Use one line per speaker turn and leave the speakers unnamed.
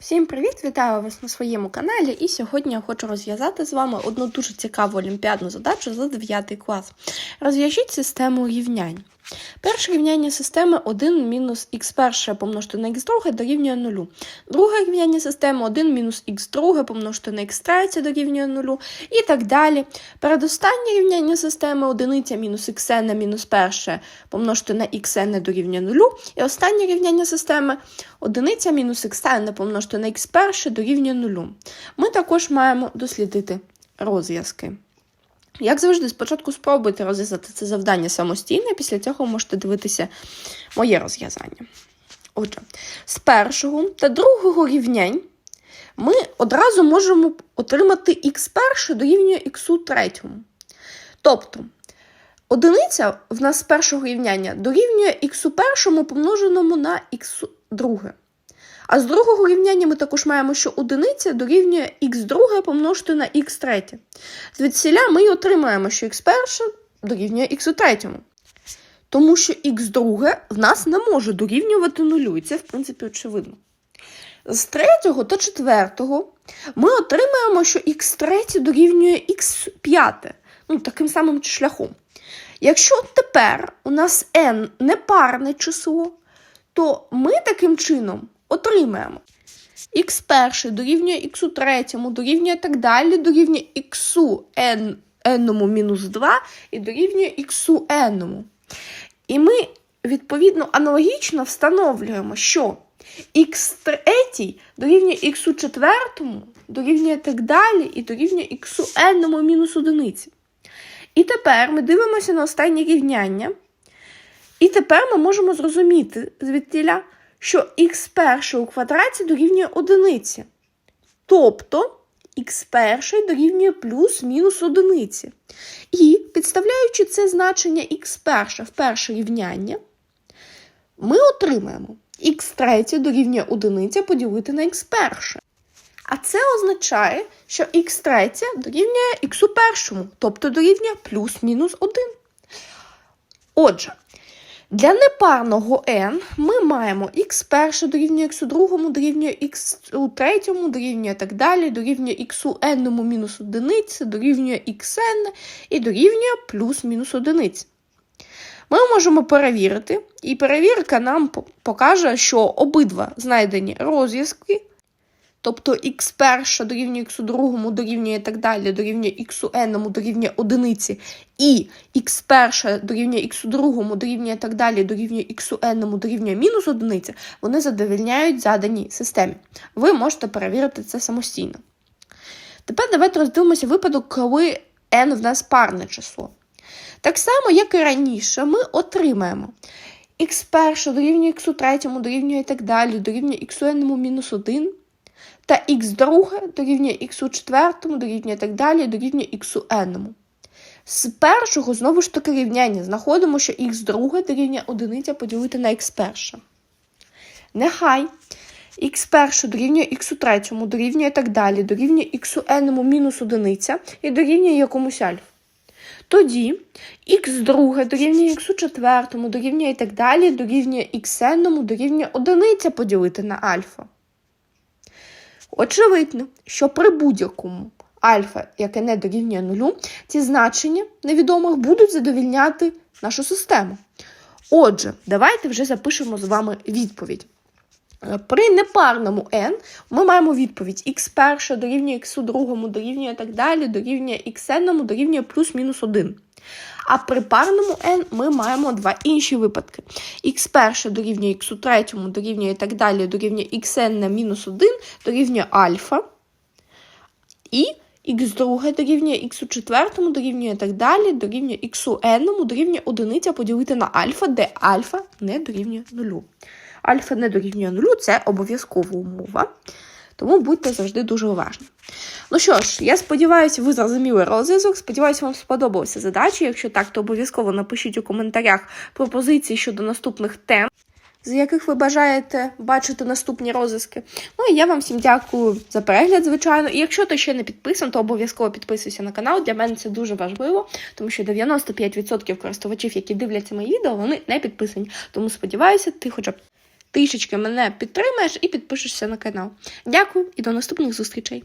Всім привіт! Вітаю вас на своєму каналі. І сьогодні я хочу розв'язати з вами одну дуже цікаву олімпіадну задачу за 9 клас. Розв'яжіть систему рівнянь. Перше рівняння системи 1 мінус х перше помножити на х друге дорівнює 0. Друге рівняння системи 1 мінус х друге помножити на х третє дорівнює 0 і так далі. Передостаннє рівняння системи 1 мінус xn мінус перше помножити на xn дорівнює 0. І останнє рівняння системи 1 мінус xn помножити на х перше дорівнює 0. Ми також маємо дослідити розв'язки. Як завжди, спочатку спробуйте розв'язати це завдання самостійно, після цього можете дивитися моє розв'язання. Отже, з першого та другого рівнянь ми одразу можемо отримати х перше дорівнює х третьому. Тобто, одиниця в нас з першого рівняння дорівнює х першому помноженому на х друге. А з другого рівняння ми також маємо, що одиниця дорівнює х друге помножити на х третє. Звідсіля ми отримаємо, що х перше дорівнює х третьому. Тому що х друге в нас не може дорівнювати нулю, і це, в принципі, очевидно. З третього та четвертого ми отримаємо, що х третє дорівнює х п'яте, ну, таким самим шляхом. Якщо тепер у нас n непарне число, то ми таким чином отримаємо х перше дорівнює х третьому, дорівнює так далі, дорівнює х n, n мінус 2 і дорівнює х n. І ми, відповідно, аналогічно встановлюємо, що х третій дорівнює х четвертому, дорівнює так далі, і дорівнює х мінус одиниці. І тепер ми дивимося на останнє рівняння. І тепер ми можемо зрозуміти звідтіля, що х перше у квадраті дорівнює одиниці. Тобто х перший дорівнює плюс-мінус одиниці. І, підставляючи це значення х перше в перше рівняння, ми отримаємо х третє дорівнює одиниця поділити на х перше. А це означає, що х третє дорівнює х першому, тобто дорівнює плюс-мінус 1. Отже, для непарного n ми маємо х перше дорівнює х другому, дорівнює х у третьому, дорівнює так далі, дорівнює х у n мінус одиниці, дорівнює xn і дорівнює плюс-мінус одиниці. Ми можемо перевірити, і перевірка нам покаже, що обидва знайдені розв'язки, тобто х перше дорівнює х другому, дорівнює так далі, дорівнює х n дорівнює одиниці, і х перше дорівнює х другому, дорівнює так далі, дорівнює х n дорівнює мінус одиниці, вони задовільняють заданій системі. Ви можете перевірити це самостійно. Тепер давайте роздивимося випадок, коли n в нас парне число. Так само, як і раніше, ми отримаємо х перше дорівнює х третьому, дорівнює і так далі, дорівнює х n мінус 1, та х друге дорівнює х у четвертому, дорівнює так далі, дорівнює х n. З першого, знову ж таки, рівняння знаходимо, що х друге дорівнює одиниця поділити на х перше. Нехай х перше дорівнює х у третьому, дорівнює так далі, дорівнює х n мінус одиниця і дорівнює якомусь альфа. Тоді х друге дорівнює х у четвертому, дорівнює і так далі, дорівнює xn, дорівнює одиниця поділити на альфа. Очевидно, що при будь-якому альфа, яке не дорівнює нулю, ці значення невідомих будуть задовільняти нашу систему. Отже, давайте вже запишемо з вами відповідь. При непарному n ми маємо відповідь х перше дорівнює х другому, дорівнює так далі, дорівнює xn, дорівнює плюс-мінус 1. А при парному n ми маємо два інші випадки. х перше дорівнює х третьому, дорівнює і так далі, дорівнює xn на мінус 1, дорівнює альфа. І х друге дорівнює х четвертому, дорівнює і так далі, дорівнює х n, дорівнює одиниця поділити на альфа, де альфа не дорівнює нулю. Альфа не дорівнює нулю, це обов'язкова умова. Тому будьте завжди дуже уважні. Ну що ж, я сподіваюся, ви зрозуміли розв'язок. Сподіваюся, вам сподобалася задача. Якщо так, то обов'язково напишіть у коментарях пропозиції щодо наступних тем, з яких ви бажаєте бачити наступні розв'язки. Ну і я вам всім дякую за перегляд, звичайно. І якщо ти ще не підписаний, то обов'язково підписуйся на канал. Для мене це дуже важливо, тому що 95% користувачів, які дивляться мої відео, вони не підписані. Тому сподіваюся, ти хоча б трішечки мене підтримаєш і підпишешся на канал. Дякую і до наступних зустрічей!